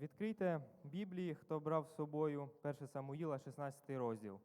Відкрийте Біблії, хто брав з собою 1 Самуїла, 16 розділ.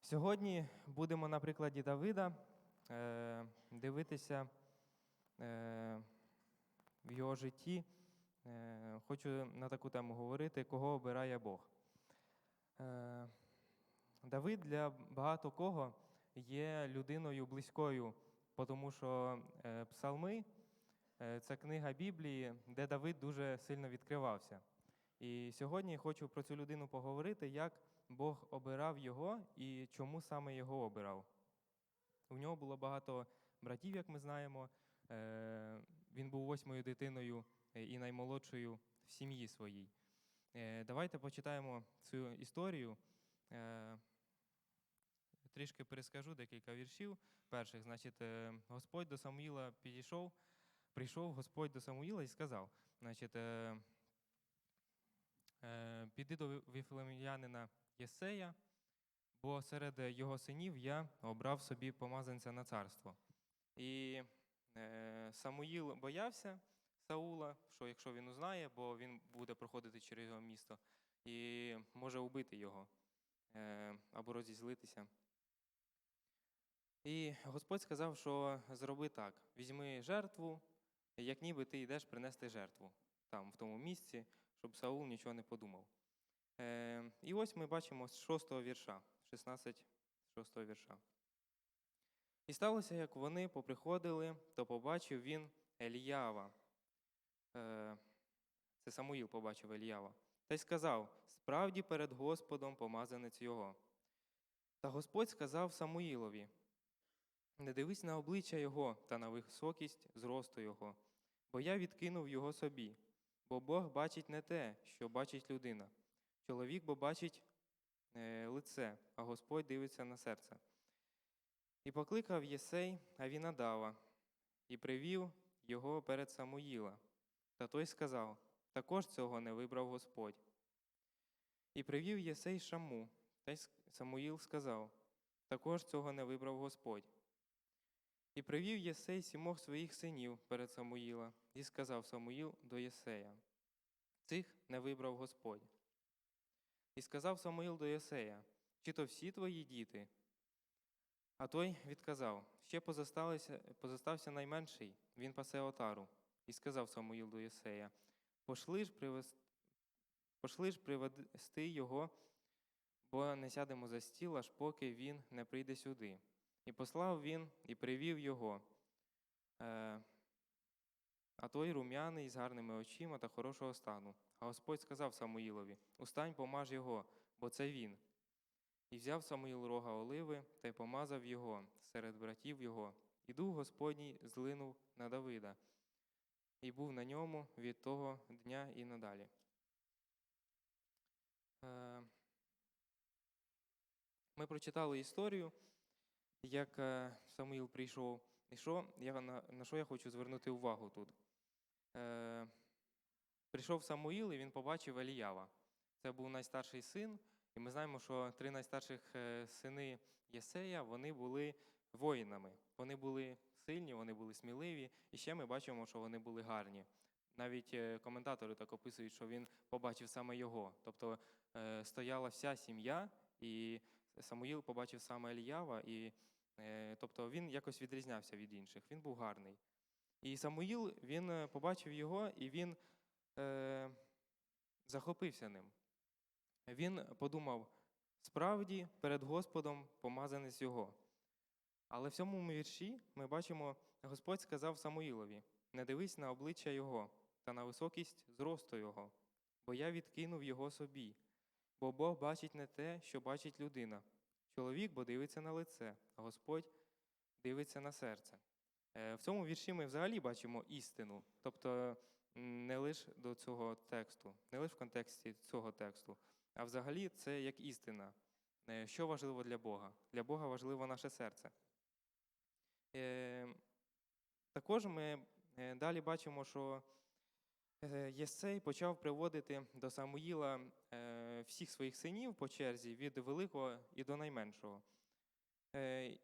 Сьогодні будемо на прикладі Давида е, дивитися е, в його житті. Е, хочу на таку тему говорити, кого обирає Бог. Давид для багато кого є людиною близькою, тому що е, псалми е, це книга Біблії, де Давид дуже сильно відкривався. І сьогодні хочу про цю людину поговорити, як Бог обирав його і чому саме його обирав. У нього було багато братів, як ми знаємо. Е, Він був восьмою дитиною і наймолодшою в сім'ї своїй. Давайте почитаємо цю історію. Трішки перескажу декілька віршів. Перших, значить, е, Господь до Самуїла підійшов, прийшов Господь до Самуїла і сказав: значить, е, е, піди до віфлем'янина Єсея, бо серед його синів я обрав собі помазанця на царство. І Самуїл боявся Саула, що якщо він узнає, бо він буде проходити через його місто і може убити його або розізлитися. І Господь сказав, що зроби так: візьми жертву, як ніби ти йдеш принести жертву там, в тому місці, щоб Саул нічого не подумав. Е, і ось ми бачимо з 6 вірша, 16 6 вірша. І сталося, як вони поприходили, то побачив він Еліява. Е, це Самуїл побачив Еліява. Та й сказав: справді перед Господом помазанець його. Та Господь сказав Самуїлові: не дивись на обличчя його та на високість зросту його, бо я відкинув його собі, бо Бог бачить не те, що бачить людина. Чоловік бо бачить е, лице, а Господь дивиться на серце. І покликав Єсей Авінадава, і привів його перед Самуїла. Та той сказав: також цього не вибрав Господь. І привів Єсей Шаму, та й Самуїл сказав: також цього не вибрав Господь. І привів Єсей сімох своїх синів перед Самуїла, і сказав Самуїл до Єсея: Цих не вибрав Господь. І сказав Самуїл до Єсея, чи то всі твої діти? А той відказав: ще позостався, найменший, він пасе отару. І сказав Самуїл до Єсея: Пошли ж, привез... Пошли ж привести його, бо не сядемо за стіл, аж поки він не прийде сюди. І послав він і привів його. Е, а той рум'яний з гарними очима та хорошого стану. А Господь сказав Самуїлові: Устань, помаж його, бо це він. І взяв Самуїл рога оливи та й помазав його серед братів його. І дух Господній злинув на Давида, і був на ньому від того дня і надалі. Е, Ми прочитали історію, як е, Самуїл прийшов. І що, я, на, що я хочу звернути увагу тут? Е, Прийшов Самуїл і він побачив Еліява. Це був найстарший син, і ми знаємо, що три найстарших е, сини Єсея вони були воїнами. Вони були сильні, вони були сміливі, і ще ми бачимо, що вони були гарні. Навіть е, коментатори так описують, що він побачив саме його. Тобто стояла вся сім'я, і Самуїл побачив саме Еліява, і е, тобто він якось відрізнявся від інших. Він був гарний. І Самуїл він е, побачив його, і він е, захопився ним. Він подумав: справді перед Господом помазанець його. Але в цьому вірші ми бачимо, Господь сказав Самуїлові: не дивись на обличчя Його та на високість зросту Його, бо я відкинув його собі, бо Бог бачить не те, що бачить людина. Чоловік бо дивиться на лице, а Господь дивиться на серце. Е, В цьому вірші ми взагалі бачимо істину, тобто не лише до цього тексту, не лише в контексті цього тексту, а взагалі це як істина. Е, Що важливо для Бога? Для Бога важливо наше серце. Е, Також ми далі бачимо, що Єсей почав приводити до Самуїла е, всіх своїх синів по черзі від великого і до найменшого. Е,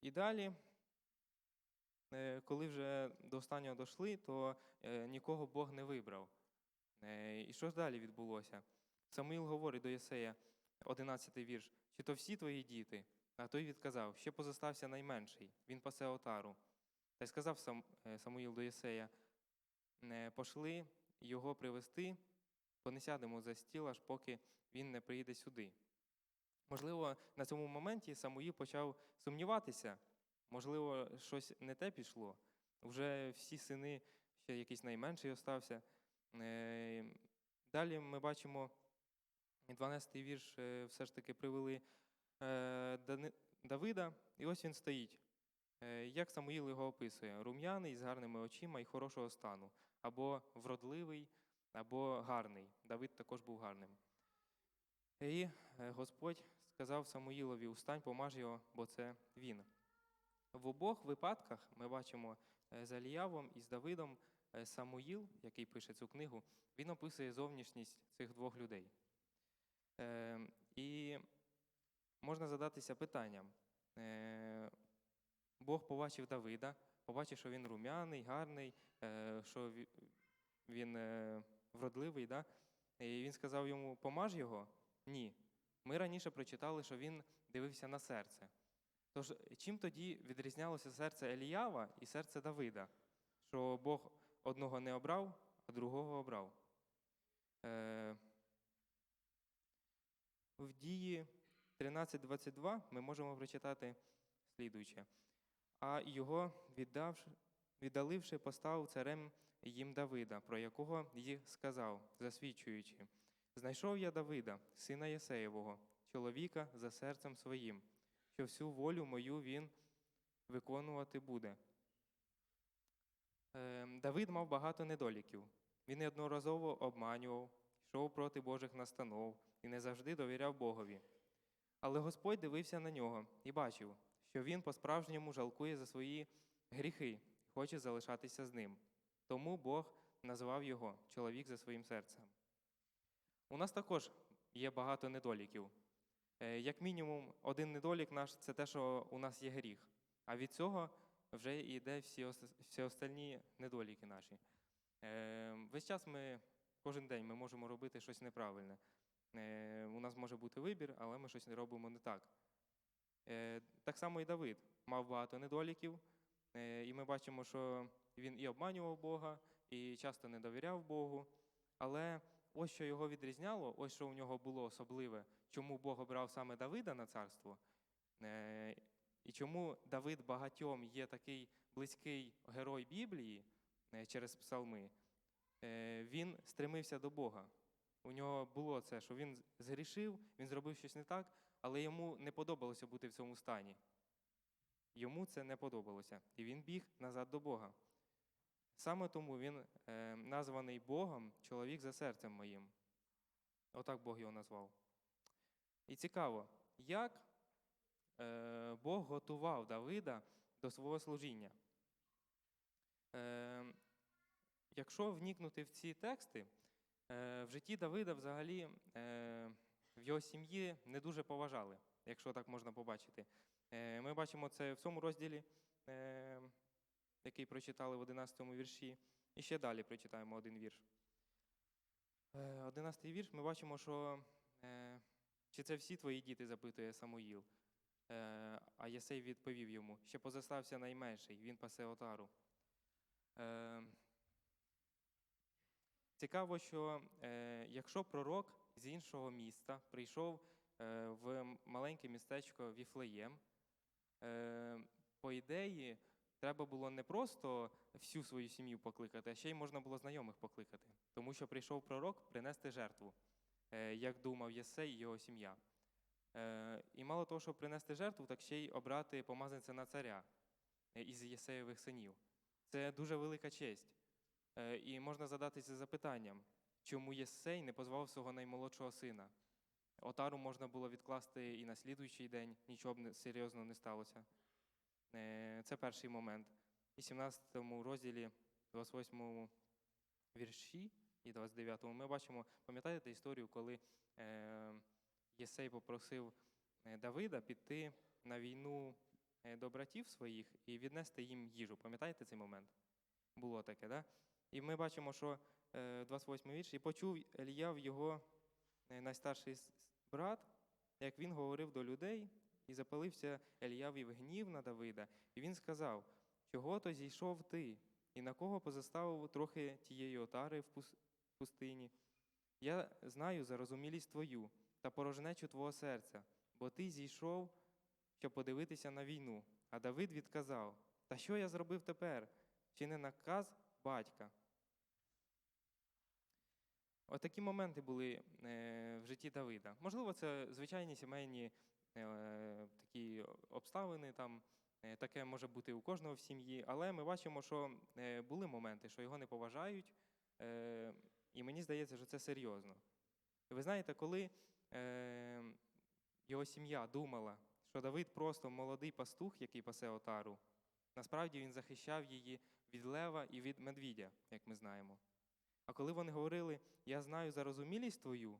І далі е, коли вже до останнього дійшли, то е, нікого Бог не вибрав. Е, І що ж далі відбулося? Самуїл говорить до Єсея, 11 вірш, чи то всі твої діти? А той відказав, ще позостався найменший, він пасе отару. Та й сказав е, Самуїл до Єсея, пошли його привести, то не сядемо за стіл, аж поки він не приїде сюди. Можливо, на цьому моменті Самуїл почав сумніватися, можливо, щось не те пішло. Вже всі сини, ще якийсь найменший остався. Е, Далі ми бачимо 12-й вірш, е, все ж таки привели е, Давида, і ось він стоїть. Е, Як Самуїл його описує: рум'яний з гарними очима і хорошого стану, або вродливий, або гарний. Давид також був гарним. І е, Господь сказав Самуїлові: Устань, помаж його, бо це він. В обох випадках ми бачимо е, з Аліявом і з Давидом Самуїл, який пише цю книгу, він описує зовнішність цих двох людей. І можна задатися питанням. Бог побачив Давида, побачив, що він рум'яний, гарний, е, що він е, вродливий. Да? І він сказав йому: помаж його? Ні. Ми раніше прочитали, що він дивився на серце. Тож, чим тоді відрізнялося серце Еліява і серце Давида? Що Бог одного не обрав, а другого обрав. Е, в дії 13.22 ми можемо прочитати слідуюче. А його, віддавши, віддаливши, поставив царем їм Давида, про якого їх сказав, засвідчуючи: Знайшов я Давида, сина Єсеєвого, чоловіка за серцем своїм, що всю волю мою він виконувати буде. Е, Давид мав багато недоліків. Він неодноразово обманював, йшов проти Божих настанов і не завжди довіряв Богові. Але Господь дивився на нього і бачив, що він по-справжньому жалкує за свої гріхи хоче залишатися з ним. Тому Бог назвав його чоловік за своїм серцем. У нас також є багато недоліків. Е, Як мінімум, один недолік наш це те, що у нас є гріх. А від цього вже йде всі, всі остальні недоліки наші. Е, Весь час ми, кожен день ми можемо робити щось неправильне. Е, У нас може бути вибір, але ми щось робимо не так. Е, Так само і Давид мав багато недоліків, е, і ми бачимо, що він і обманював Бога, і часто не довіряв Богу. Але ось що його відрізняло, ось що у нього було особливе, чому Бог обрав саме Давида на царство, е, і чому Давид багатьом є такий близький герой Біблії через псалми, він стремився до Бога. У нього було це, що він згрішив, він зробив щось не так, але йому не подобалося бути в цьому стані. Йому це не подобалося, і він біг назад до Бога. Саме тому він е, названий Богом чоловік за серцем моїм. Отак Бог його назвав. І цікаво, як е, Бог готував Давида до свого служіння. Е, якщо вникнути в ці тексти, е, в житті Давида взагалі е, в його сім'ї не дуже поважали, якщо так можна побачити. Е, Ми бачимо це в цьому розділі, е, який прочитали в 11 вірші, і ще далі прочитаємо один вірш. Е, 11 вірш ми бачимо, що е, чи це всі твої діти, запитує Самуїл. Е, А Єсей відповів йому: ще позостався найменший, він пасе отару. Е, Цікаво, що е, якщо пророк з іншого міста прийшов е, в маленьке містечко Віфлеєм, е, по ідеї, треба було не просто всю свою сім'ю покликати, а ще й можна було знайомих покликати, тому що прийшов пророк принести жертву, е, як думав Єсей і його сім'я. І мало того, щоб принести жертву, так ще й обрати помазанця на царя із Єсеєвих синів. Це дуже велика честь. І можна задатися запитанням, чому Єсей не позвав свого наймолодшого сина. Отару можна було відкласти і на слідуючий день, нічого б серйозного не сталося. Е, Це перший момент. І 17 розділі, 28 вірші і 29 ми бачимо, пам'ятаєте історію, коли е, Єсей попросив е, Давида піти на війну до братів своїх і віднести їм їжу. Пам'ятаєте цей момент? Було таке, да? І ми бачимо, що 28 вірш, і почув Еліяв його е, найстарший брат, як він говорив до людей, і запалився Еліявів гнів на Давида. І він сказав: Чого то зійшов ти, і на кого позаставив трохи тієї отари в пустині? Я знаю зарозумілість твою та порожнечу твого серця, бо ти зійшов, щоб подивитися на війну. А Давид відказав: Та що я зробив тепер? Чи не наказ батька? Отакі моменти були е, в житті Давида. Можливо, це звичайні сімейні е, такі обставини, там е, таке може бути у кожного в сім'ї, але ми бачимо, що були моменти, що його не поважають, і мені здається, що це серйозно. Ви знаєте, коли його сім'я думала, що Давид просто молодий пастух, який пасе отару, насправді він захищав її від лева і від медвідя, як ми знаємо. А коли вони говорили, я знаю зарозумілість твою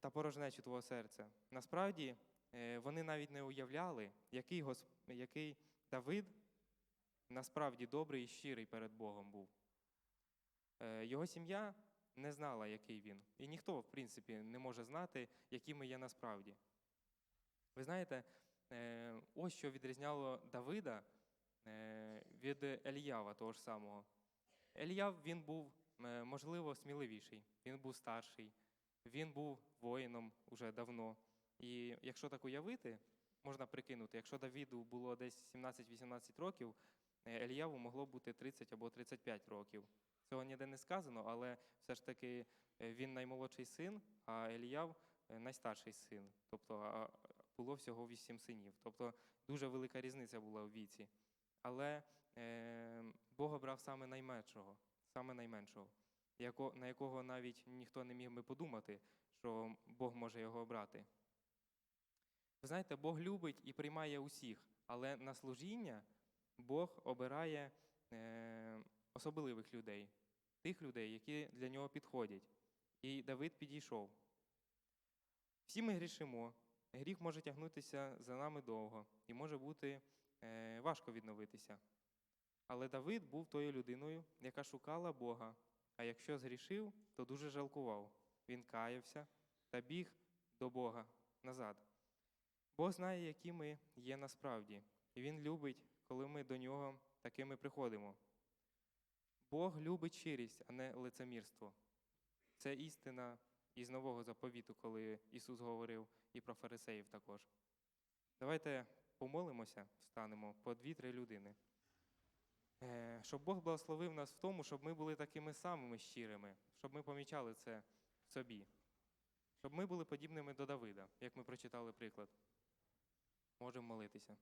та порожнечу твого серця, насправді е, вони навіть не уявляли, який, Гос... який Давид насправді добрий і щирий перед Богом був. Е, Його сім'я не знала, який він. І ніхто, в принципі, не може знати, які ми є насправді. Ви знаєте, е, ось що відрізняло Давида від Еліява того ж самого. Еліяв він був, е, можливо, сміливіший, він був старший, він був воїном уже давно. І якщо так уявити, можна прикинути, якщо Давіду було десь 17-18 років, Еліяву могло бути 30 або 35 років. Цього ніде не сказано, але все ж таки е, він наймолодший син, а Еліяв е, найстарший син. Тобто було всього вісім синів. Тобто дуже велика різниця була у віці. Але Бог обрав саме найменшого, саме найменшого, на якого навіть ніхто не міг би подумати, що Бог може його обрати. Ви знаєте, Бог любить і приймає усіх, але на служіння Бог обирає е, особливих людей, тих людей, які для нього підходять. І Давид підійшов. Всі ми грішимо. Гріх може тягнутися за нами довго і може бути е, важко відновитися. Але Давид був тою людиною, яка шукала Бога, а якщо згрішив, то дуже жалкував. Він каявся та біг до Бога назад. Бог знає, які ми є насправді, і Він любить, коли ми до нього такими приходимо. Бог любить щирість, а не лицемірство. Це істина із нового заповіту, коли Ісус говорив і про фарисеїв також. Давайте помолимося, встанемо по дві-три людини. Е, Щоб Бог благословив нас в тому, щоб ми були такими самими щирими, щоб ми помічали це в собі, щоб ми були подібними до Давида, як ми прочитали приклад. Можемо молитися.